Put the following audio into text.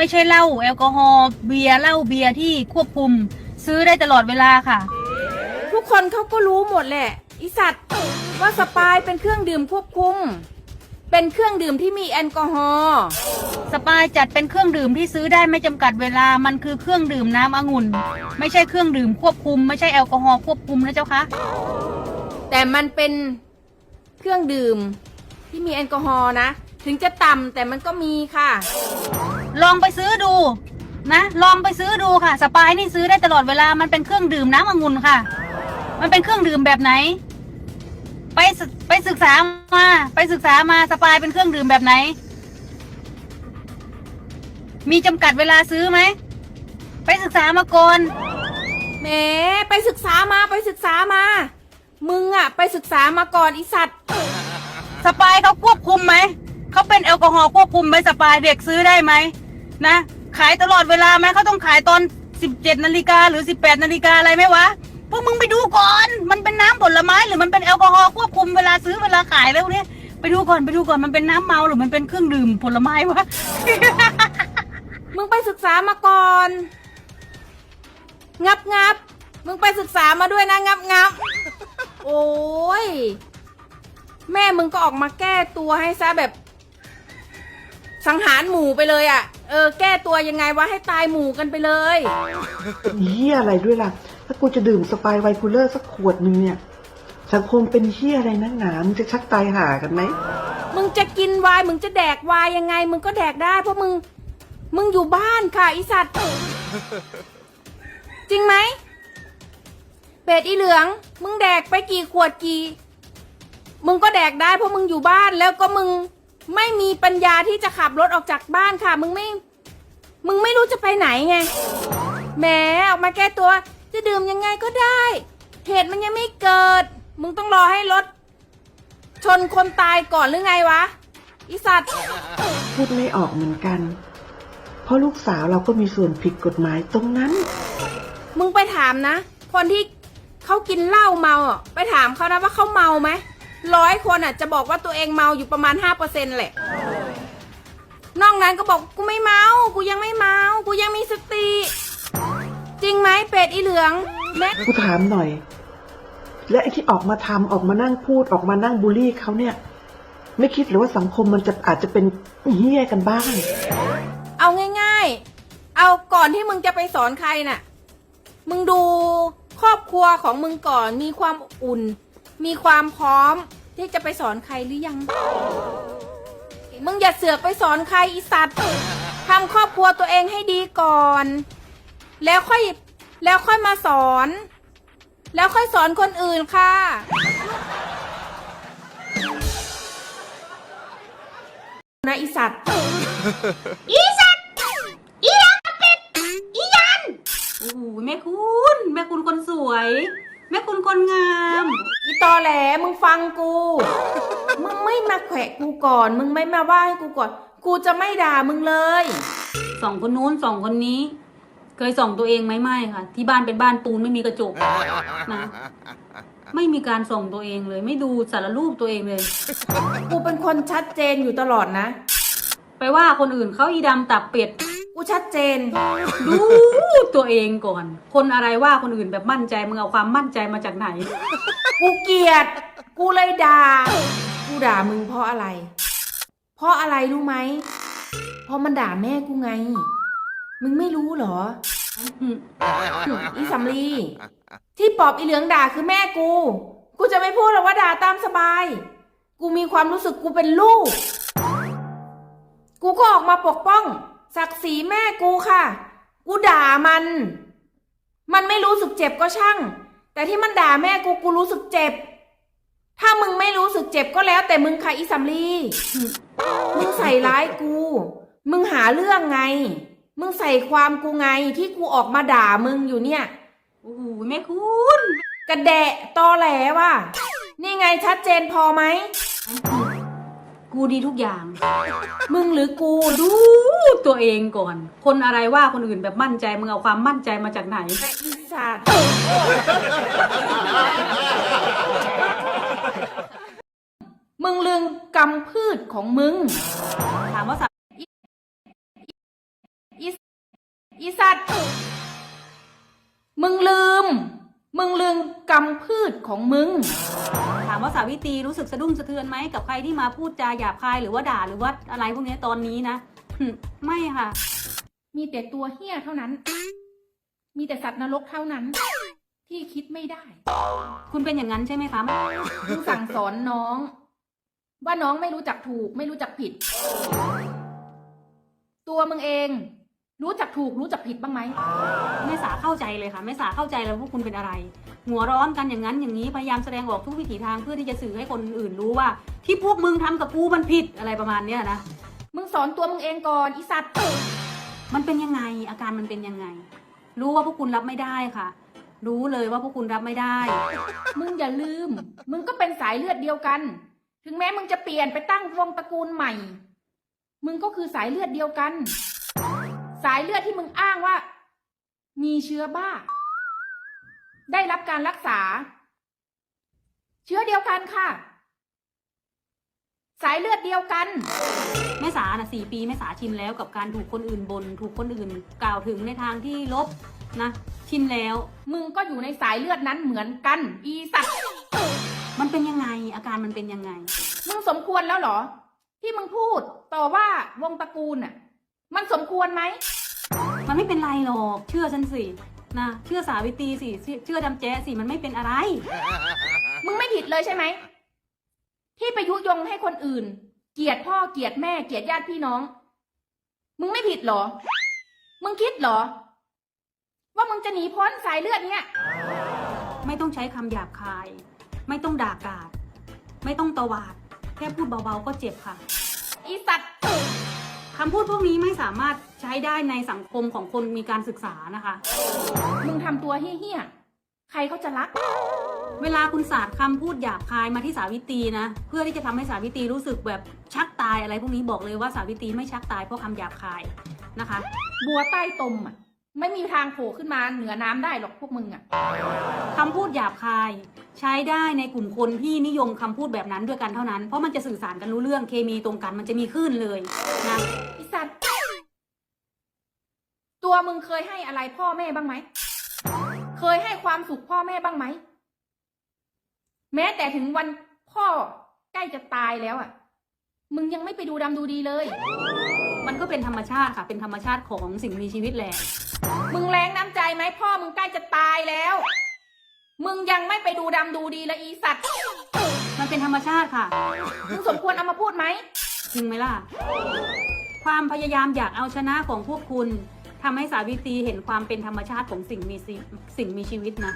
ไม่ใช่เหล้าแอลกอฮอล์เบียร์เหล้าเบียร์ที่ควบคุม ซื้อได้ตลอดเวลาค่ะ ทุกคนเขาก็รู้หมดแหละอีสัตว์ว่าสปายเป็นเครื่องดื่มควบคุม เป็นเครื่องดื่มที่มีแอลกอฮอล์สปายจัดเป็นเครื่องดื่มที่ซื้อได้ไม่จำกัดเวลามันคือเครื่องดื่มน้ำองุ่น ไม่ใช่เครื่องดื่มควบคุม ไม่ใช่แอลกอฮอล์ควบคุมนะเจ้าคะแต่มันเป็นเครื่องดื่มที่มีแอลกอฮอล์นะ ถึงจะต่ำแต่มันก็มีค่ะ ลองไปซื้อดู นะ ลองไปซื้อดูค่ะ สปายนี่ซื้อได้ตลอดเวลามันเป็นเครื่องดื่มน้ำองุ่นค่ะ มันเป็นเครื่องดื่มแบบไหน ไปศึกไปศึกษามา ไปศึกษามาสปายเป็นเครื่องดื่มแบบไหน มีจำกัดเวลาซื้อไหม ไปศึกษามาก่อนแหมไปศึกษามาไปศึกษามา มึงอะไปศึกษามาก่อนอีสัตว์ สปายเขาควบคุมไหม เขาเป็นแอลกอฮอล์ควบคุมไหมสปายเด็กซื้อได้ไหมนะ ขายตลอดเวลาไหมเขาต้องขายตอน 17นาฬิกาหรือ 18นาฬิกาอะไรไหมวะพวกมึงไปดูก่อน มันเป็นน้ำผลไม้หรือมันเป็นแอลกอฮอล์ควบคุมเวลาซื้อเวลาขายแล้วเนี่ยไปดูก่อนไปดูก่อนมันเป็นน้ำเมาหรือมันเป็นเครื่องดื่มผลไม้วะ มึงไปศึกษามาก่อน งับงับมึงไปศึกษามาด้วยนะงับงับโอ้ย แม่มึงก็ออกมาแก้ตัวให้ซะแบบ สังหารหมู่ไปเลยอะ่ะ เออ แก้ตัวยังไงวะให้ตายหมู่กันไปเลยเป็นเฮียอะไรด้วยล่ะ ถ้ากูจะดื่มสปายไวคูลเลอร์สักขวดหนึ่งเนี่ย สังคมเป็นเฮียอะไรนักหนามึงจะชักตายห่ากันไหม มึงจะกินไวายมึงจะแดกไวายยังไง มึงก็แดกได้เพราะมึง มึงอยู่บ้านค่ะอีสัตว์ จริงไหมเป็ดอีเหลือง มึงแดกไปกี่ขวดกี่ มึงก็แดกได้เพราะมึงอยู่บ้านแล้วก็มึง ไม่มีปัญญาที่จะขับรถออกจากบ้านค่ะ มึงไม่ มึงไม่รู้จะไปไหนไง แหมออกมาแก้ตัว จะดื่มยังไงก็ได้ เหตุมันยังไม่เกิด มึงต้องรอให้รถ ชนคนตายก่อนหรือไงวะ อีสัตว์ พูดไม่ออกเหมือนกัน เพราะลูกสาวเราก็มีส่วนผิดกฎหมายตรงนั้น มึงไปถามนะ คนที่เขากินเหล้าเมาอะไปถามเขานะว่าเขาเมาไหม ร้อยคนอะ จะบอกว่าตัวเองเมาอยู่ประมาณห้าเปอร์เซ็นแหละนอกนั้นก็บอกกูไม่เมา กูยังไม่เมา กูยังมีสติ จริงไหมเป็ดอีเหลืองแม่กูถามหน่อย และไอ้ที่ออกมาทำออกมานั่งพูดออกมานั่งบูลลี่เขาเนี่ย ไม่คิดหรือว่าสังคมมันจะอาจจะเป็นเฮี้ยกันบ้าง เอาง่าย ๆ เอาก่อนที่มึงจะไปสอนใครน่ะ มึงดูครอบครัวของมึงก่อนมีความอุ่น มีความพร้อมที่จะไปสอนใครหรือยัง มึงอย่าเสือกไปสอนใครอีสัตว์ทำครอบครัวตัวเองให้ดีก่อน แล้วค่อยแล้วค่อยมาสอน แล้วค่อยสอนคนอื่นค่ะ นะอีสัตว์โอ้โหแม่คุณ แม่คุณคนสวย แม่คุณคนงาม อีตอแหลมึงฟังกู มึงไม่มาแขวะกูก่อน มึงไม่มาว่าให้กูก่อน กูจะไม่ด่ามึงเลย สองคนนู้นสองคนนี้ เคยส่องตัวเองไหมไม่ค่ะ ที่บ้านเป็นบ้านปูนไม่มีกระจกนะ ไม่มีการส่องตัวเองเลย ไม่ดูสารรูปตัวเองเลย กูเป็นคนชัดเจนอยู่ตลอดนะ ไปว่าคนอื่นเขาอีดำตับเป็ด กูชัดเจน ดูตัวเองก่อน คนอะไรว่าคนอื่นแบบมั่นใจมึงเอาความมั่นใจมาจากไหน กูเกลียด กูเลยด่า กูด่ามึงเพราะอะไร เพราะอะไรรู้ไหม เพราะมันด่าแม่กูไง มึงไม่รู้เหรออืมอีสำลี ที่ปอบอีเหลืองด่าคือแม่กู กูจะไม่พูดหรอกว่าด่าตามสบาย กูมีความรู้สึกกูเป็นลูก กูก็ออกมาปกป้อง ศักดิ์ศรีแม่กูค่ะ กูด่ามัน มันไม่รู้สึกเจ็บก็ช่าง แต่ที่มันด่าแม่กูกูรู้สึกเจ็บ ถ้ามึงไม่รู้สึกเจ็บก็แล้ว แต่มึงค่ะอีสำลีมึงใส่ร้ายกู มึงหาเรื่องไง มึงใส่ความกูไงที่กูออกมาด่ามึงอยู่เนี่ยโอ้โหแม่คุณกระแดะตอแหลว่ะนี่ไงชัดเจนพอไหม กูดีทุกอย่าง มึงหรือกูดูตัวเองก่อน คนอะไรว่าคนอื่นแบบมั่นใจ มึงเอาความมั่นใจมาจากไหนอีสัตว์มึงลืมกำพืชของมึง ถามว่าสัตว์อีสัตว์มึงลืม มึงลืมกำพืชของมึง ถามว่าสาวิตรีรู้สึกสะดุ้งสะเทือนไหมกับใครที่มาพูดจาหยาบคายหรือว่าด่าหรือว่าอะไรพวกนี้ตอนนี้นะหึไม่ค่ะ มีแต่ตัวเหี้ยเท่านั้น มีแต่สัตว์นรกเท่านั้น ที่คิดไม่ได้ คุณเป็นอย่างนั้นใช่ไหมคะมึงสั่งสอนน้อง ว่าน้องไม่รู้จักถูก ไม่รู้จักผิด ตัวมึงเอง รู้จักถูกรู้จักผิดบ้างไหม แม่สาเข้าใจเลยค่ะแม่สาเข้าใจแล้วว่าพวกคุณเป็นอะไร หัวร้อนกันอย่างนั้นอย่างนี้พยายามแสดงออกทุกวิถีทางเพื่อที่จะสื่อให้คนอื่นรู้ว่า ที่พวกมึงทำกับกูมันผิดอะไรประมาณเนี้ยนะมึงสอนตัวมึงเองก่อนอีสัตว์มันเป็นยังไงอาการมันเป็นยังไง รู้ว่าพวกคุณรับไม่ได้ค่ะ รู้เลยว่าพวกคุณรับไม่ได้ มึงอย่าลืม มึงก็เป็นสายเลือดเดียวกัน ถึงแม้มึงจะเปลี่ยนไปตั้งวงตระกูลใหม่ มึงก็คือสายเลือดเดียวกัน สายเลือดที่มึงอ้างว่า มีเชื้อบ้า ได้รับการรักษา เชื้อเดียวกันค่ะ สายเลือดเดียวกัน แม่สาน่ะสี่ปีแม่สาชินแล้วกับการถูกคนอื่นบน่นถูกคนอื่นกล่าวถึงในทางที่ลบนะชินแล้ว มึงก็อยู่ในสายเลือดนั้นเหมือนกัน อีสัตว์มันเป็นยังไง อาการมันเป็นยังไง มึงสมควรแล้วเหรอ ที่มึงพูดต่อว่าวงตระกูลน่ะ มันสมควรไหม มันไม่เป็นไรหรอก เชื่อฉันสินะ เชื่อสาวิตรีสิเชื่อเชื่อดำแจ๊สิมันไม่เป็นอะไร มึงไม่ผิดเลยใช่ไหม ที่ไปยุยงให้คนอื่น เกลียดพ่อเกลียดแม่เกลียดญาติพี่น้อง มึงไม่ผิดเหรอ มึงคิดเหรอ ว่ามึงจะหนีพ้นสายเลือดเนี้ยไม่ต้องใช้คำหยาบคาย ไม่ต้องด่ากราด ไม่ต้องตวาด แค่พูดเบาๆก็เจ็บค่ะ อีสัตว์ คำพูดพวกนี้ไม่สามารถใช้ได้ในสังคมของคนมีการศึกษานะคะ มึงทำตัวเฮี้ยๆใครเขาจะรัก เวลาคุณสาดคำพูดหยาบคายมาที่สาวิตรีนะ เพื่อที่จะทำให้สาวิตรีรู้สึกแบบชักตายอะไรพวกนี้บอกเลยว่าสาวิตรีไม่ชักตายเพราะคำหยาบคายนะคะ บัวใต้ตมอะไม่มีทางโผล่ขึ้นมาเหนือน้ำได้หรอกพวกมึงอะคำพูดหยาบคาย ใช้ได้ในกลุ่มคนที่นิยมคำพูดแบบนั้นด้วยกันเท่านั้น เพราะมันจะสื่อสารกันรู้เรื่องเคมีตรงกันมันจะมีคลื่นเลยนะอีสัตว์ตัวมึงเคยให้อะไรพ่อแม่บ้างไหม เคยให้ความสุขพ่อแม่บ้างไหม แม้แต่ถึงวันพ่อใกล้จะตายแล้วอะ มึงยังไม่ไปดูดำดูดีเลย มันก็เป็นธรรมชาติค่ะ เป็นธรรมชาติของสิ่งมีชีวิตแหละ มึงแรงน้ำใจไหมพ่อมึงใกล้จะตายแล้ว มึงยังไม่ไปดูดำดูดีละอีสัตว์ มันเป็นธรรมชาติค่ะ มึงสมควรเอามาพูดไหม จริงไหมล่ะ ความพยายามอยากเอาชนะของพวกคุณทำให้สาวิตรีเห็นความเป็นธรรมชาติของสิ่งมีชีสิ่งมีชีวิตนะ